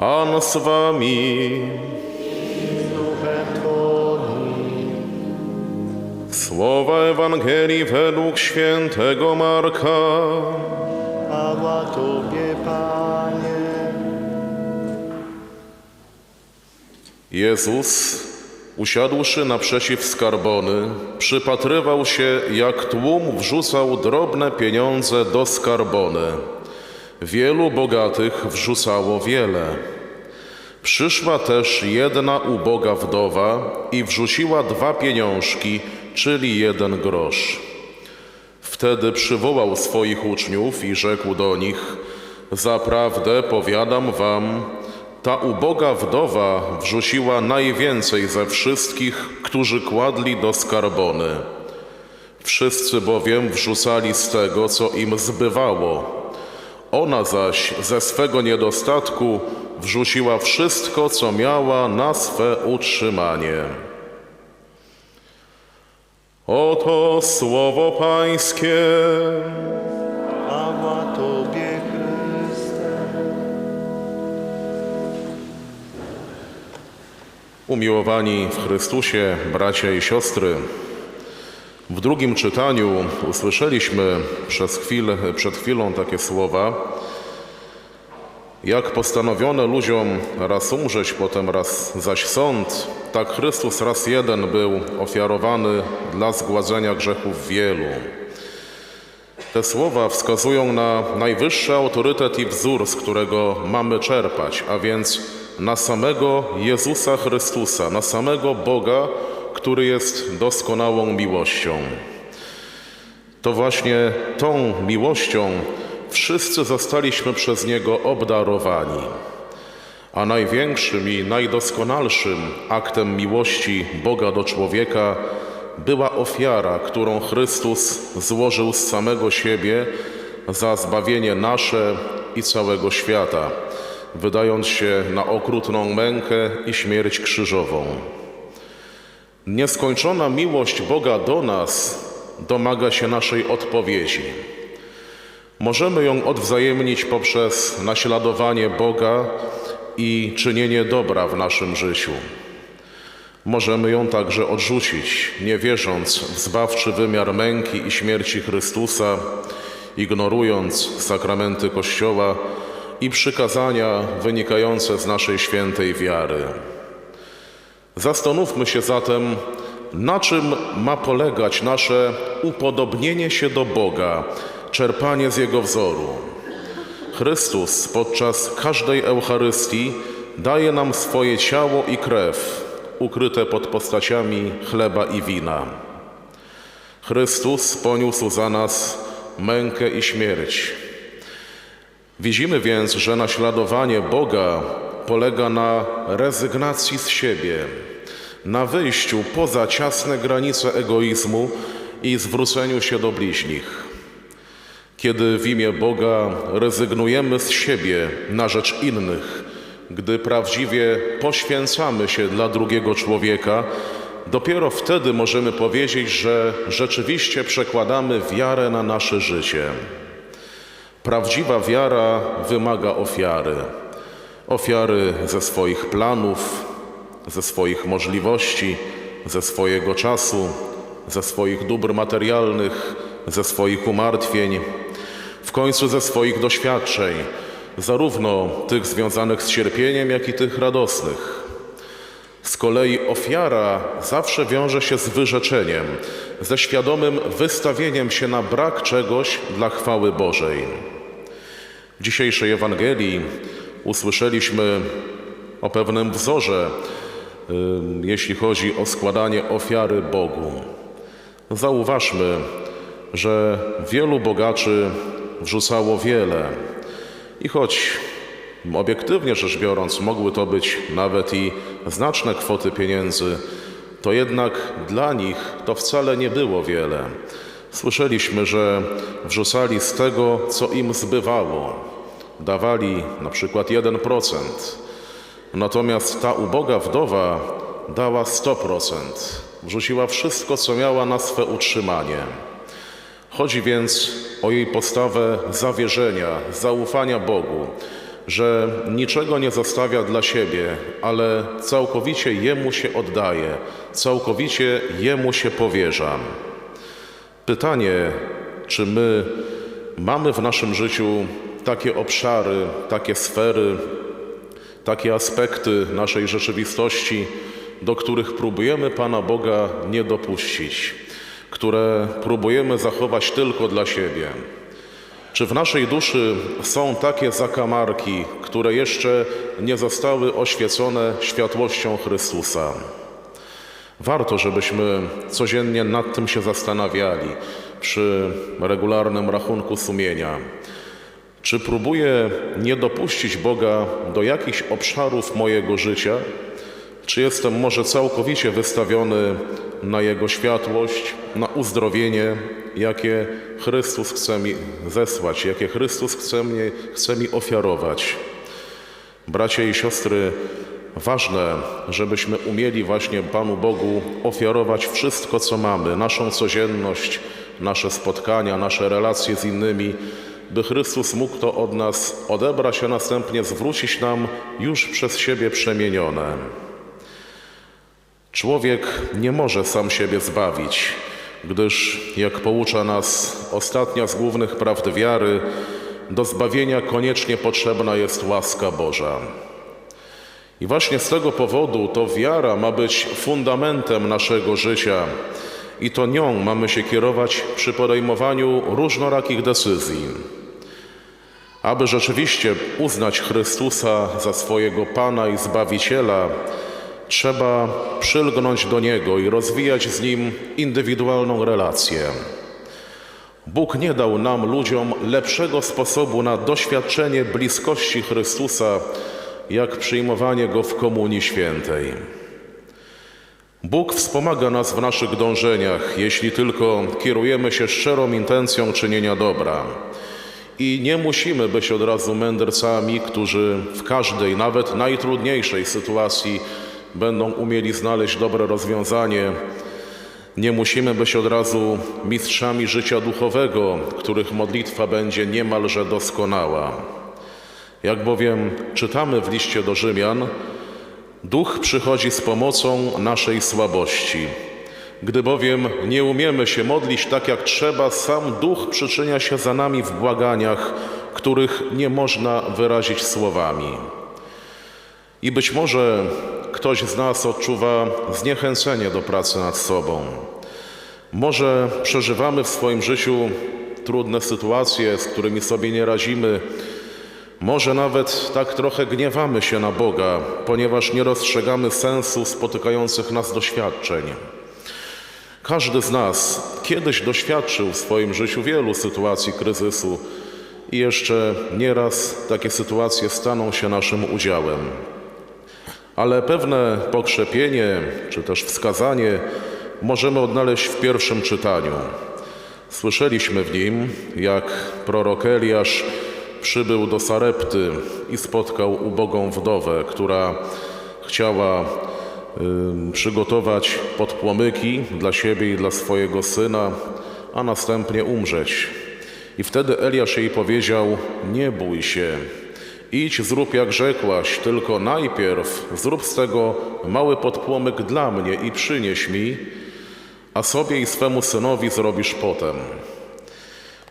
Pan z wami. Słowa Ewangelii według świętego Marka. Chwała Tobie, Panie. Jezus, usiadłszy naprzeciw skarbony, przypatrywał się, jak tłum wrzucał drobne pieniądze do skarbony. Wielu bogatych wrzucało wiele. Przyszła też jedna uboga wdowa i wrzuciła dwa pieniążki, czyli jeden grosz. Wtedy przywołał swoich uczniów i rzekł do nich: Zaprawdę powiadam wam, ta uboga wdowa wrzuciła najwięcej ze wszystkich, którzy kładli do skarbony. Wszyscy bowiem wrzucali z tego, co im zbywało. Ona zaś ze swego niedostatku wrzuciła wszystko, co miała na swe utrzymanie. Oto słowo Pańskie. Chwała Tobie, Chryste. Umiłowani w Chrystusie, bracia i siostry, w drugim czytaniu usłyszeliśmy przez przed chwilą takie słowa, jak postanowione ludziom raz umrzeć, potem raz zaś sąd, tak Chrystus raz jeden był ofiarowany dla zgładzenia grzechów wielu. Te słowa wskazują na najwyższy autorytet i wzór, z którego mamy czerpać, a więc na samego Jezusa Chrystusa, na samego Boga, który jest doskonałą miłością. To właśnie tą miłością wszyscy zostaliśmy przez Niego obdarowani. A największym i najdoskonalszym aktem miłości Boga do człowieka była ofiara, którą Chrystus złożył z samego siebie za zbawienie nasze i całego świata, wydając się na okrutną mękę i śmierć krzyżową. Nieskończona miłość Boga do nas domaga się naszej odpowiedzi. Możemy ją odwzajemnić poprzez naśladowanie Boga i czynienie dobra w naszym życiu. Możemy ją także odrzucić, nie wierząc w zbawczy wymiar męki i śmierci Chrystusa, ignorując sakramenty Kościoła i przykazania wynikające z naszej świętej wiary. Zastanówmy się zatem, na czym ma polegać nasze upodobnienie się do Boga, czerpanie z Jego wzoru. Chrystus podczas każdej Eucharystii daje nam swoje ciało i krew, ukryte pod postaciami chleba i wina. Chrystus poniósł za nas mękę i śmierć. Widzimy więc, że naśladowanie Boga polega na rezygnacji z siebie, na wyjściu poza ciasne granice egoizmu i zwróceniu się do bliźnich. Kiedy w imię Boga rezygnujemy z siebie na rzecz innych, gdy prawdziwie poświęcamy się dla drugiego człowieka, dopiero wtedy możemy powiedzieć, że rzeczywiście przekładamy wiarę na nasze życie. Prawdziwa wiara wymaga ofiary. Ofiary ze swoich planów, ze swoich możliwości, ze swojego czasu, ze swoich dóbr materialnych, ze swoich umartwień, w końcu ze swoich doświadczeń, zarówno tych związanych z cierpieniem, jak i tych radosnych. Z kolei ofiara zawsze wiąże się z wyrzeczeniem, ze świadomym wystawieniem się na brak czegoś dla chwały Bożej. W dzisiejszej Ewangelii usłyszeliśmy o pewnym wzorze, jeśli chodzi o składanie ofiary Bogu. Zauważmy, że wielu bogaczy wrzucało wiele i choć obiektywnie rzecz biorąc mogły to być nawet i znaczne kwoty pieniędzy, to jednak dla nich to wcale nie było wiele. Słyszeliśmy, że wrzucali z tego, co im zbywało. Dawali na przykład 1%. Natomiast ta uboga wdowa dała 100%. Wrzuciła wszystko, co miała na swe utrzymanie. Chodzi więc o jej postawę zawierzenia, zaufania Bogu, że niczego nie zostawia dla siebie, ale całkowicie Jemu się oddaje, całkowicie Jemu się powierza. Pytanie, czy my mamy w naszym życiu takie obszary, takie sfery, takie aspekty naszej rzeczywistości, do których próbujemy Pana Boga nie dopuścić, które próbujemy zachować tylko dla siebie. Czy w naszej duszy są takie zakamarki, które jeszcze nie zostały oświecone światłością Chrystusa? Warto, żebyśmy codziennie nad tym się zastanawiali przy regularnym rachunku sumienia. Czy próbuję nie dopuścić Boga do jakichś obszarów mojego życia? Czy jestem może całkowicie wystawiony na Jego światłość, na uzdrowienie, jakie Chrystus chce mi zesłać, jakie Chrystus chce, mnie, chce mi ofiarować? Bracia i siostry, ważne, żebyśmy umieli właśnie Panu Bogu ofiarować wszystko, co mamy, naszą codzienność, nasze spotkania, nasze relacje z innymi, by Chrystus mógł to od nas odebrać, a następnie zwrócić nam już przez siebie przemienione. Człowiek nie może sam siebie zbawić, gdyż, jak poucza nas ostatnia z głównych prawd wiary, do zbawienia koniecznie potrzebna jest łaska Boża. I właśnie z tego powodu to wiara ma być fundamentem naszego życia i to nią mamy się kierować przy podejmowaniu różnorakich decyzji. Aby rzeczywiście uznać Chrystusa za swojego Pana i Zbawiciela, trzeba przylgnąć do Niego i rozwijać z Nim indywidualną relację. Bóg nie dał nam, ludziom, lepszego sposobu na doświadczenie bliskości Chrystusa, jak przyjmowanie Go w Komunii Świętej. Bóg wspomaga nas w naszych dążeniach, jeśli tylko kierujemy się szczerą intencją czynienia dobra. I nie musimy być od razu mędrcami, którzy w każdej, nawet najtrudniejszej sytuacji będą umieli znaleźć dobre rozwiązanie. Nie musimy być od razu mistrzami życia duchowego, których modlitwa będzie niemalże doskonała. Jak bowiem czytamy w liście do Rzymian, Duch przychodzi z pomocą naszej słabości. Gdy bowiem nie umiemy się modlić tak jak trzeba, sam Duch przyczynia się za nami w błaganiach, których nie można wyrazić słowami. I być może ktoś z nas odczuwa zniechęcenie do pracy nad sobą. Może przeżywamy w swoim życiu trudne sytuacje, z którymi sobie nie radzimy. Może nawet tak trochę gniewamy się na Boga, ponieważ nie dostrzegamy sensu spotykających nas doświadczeń. Każdy z nas kiedyś doświadczył w swoim życiu wielu sytuacji kryzysu i jeszcze nieraz takie sytuacje staną się naszym udziałem. Ale pewne pokrzepienie czy też wskazanie możemy odnaleźć w pierwszym czytaniu. Słyszeliśmy w nim, jak prorok Eliasz przybył do Sarepty i spotkał ubogą wdowę, która chciała przygotować podpłomyki dla siebie i dla swojego syna, a następnie umrzeć. I wtedy Eliasz jej powiedział: Nie bój się, idź, zrób jak rzekłaś, tylko najpierw zrób z tego mały podpłomyk dla mnie i przynieś mi, a sobie i swemu synowi zrobisz potem.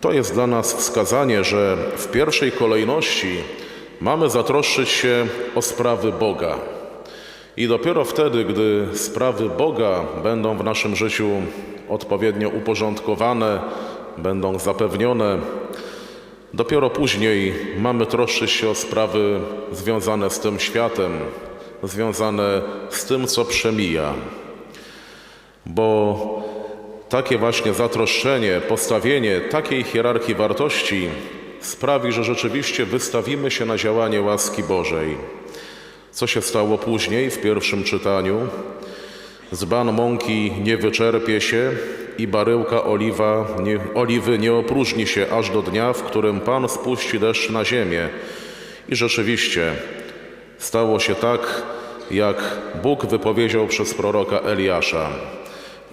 To jest dla nas wskazanie, że w pierwszej kolejności mamy zatroszczyć się o sprawy Boga. I dopiero wtedy, gdy sprawy Boga będą w naszym życiu odpowiednio uporządkowane, będą zapewnione, dopiero później mamy troszczyć się o sprawy związane z tym światem, związane z tym, co przemija. Bo takie właśnie zatroszczenie, postawienie takiej hierarchii wartości sprawi, że rzeczywiście wystawimy się na działanie łaski Bożej. Co się stało później w pierwszym czytaniu? Zban mąki nie wyczerpie się i baryłka oliwa, nie, oliwy nie opróżni się aż do dnia, w którym Pan spuści deszcz na ziemię. I rzeczywiście stało się tak, jak Bóg wypowiedział przez proroka Eliasza.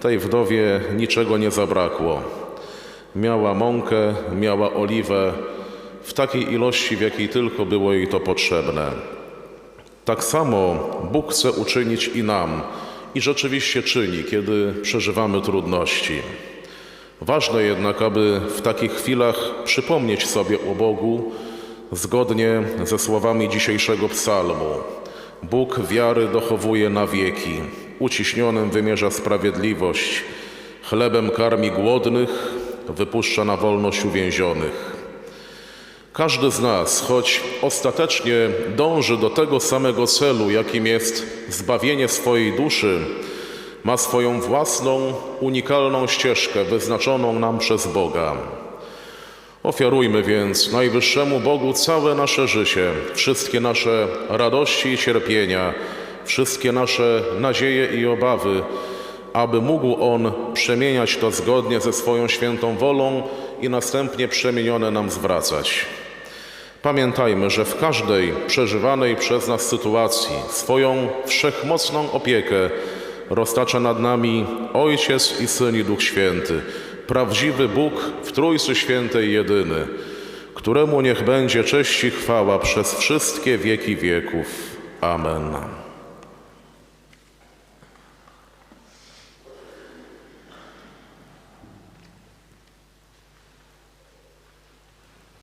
Tej wdowie niczego nie zabrakło. Miała mąkę, miała oliwę, w takiej ilości, w jakiej tylko było jej to potrzebne. Tak samo Bóg chce uczynić i nam, i rzeczywiście czyni, kiedy przeżywamy trudności. Ważne jednak, aby w takich chwilach przypomnieć sobie o Bogu zgodnie ze słowami dzisiejszego psalmu. Bóg wiary dochowuje na wieki, uciśnionym wymierza sprawiedliwość, chlebem karmi głodnych, wypuszcza na wolność uwięzionych. Każdy z nas, choć ostatecznie dąży do tego samego celu, jakim jest zbawienie swojej duszy, ma swoją własną, unikalną ścieżkę wyznaczoną nam przez Boga. Ofiarujmy więc Najwyższemu Bogu całe nasze życie, wszystkie nasze radości i cierpienia, wszystkie nasze nadzieje i obawy, aby mógł On przemieniać to zgodnie ze swoją świętą wolą i następnie przemienione nam zwracać. Pamiętajmy, że w każdej przeżywanej przez nas sytuacji swoją wszechmocną opiekę roztacza nad nami Ojciec i Syn i Duch Święty, prawdziwy Bóg w Trójcy Świętej jedyny, któremu niech będzie cześć i chwała przez wszystkie wieki wieków. Amen.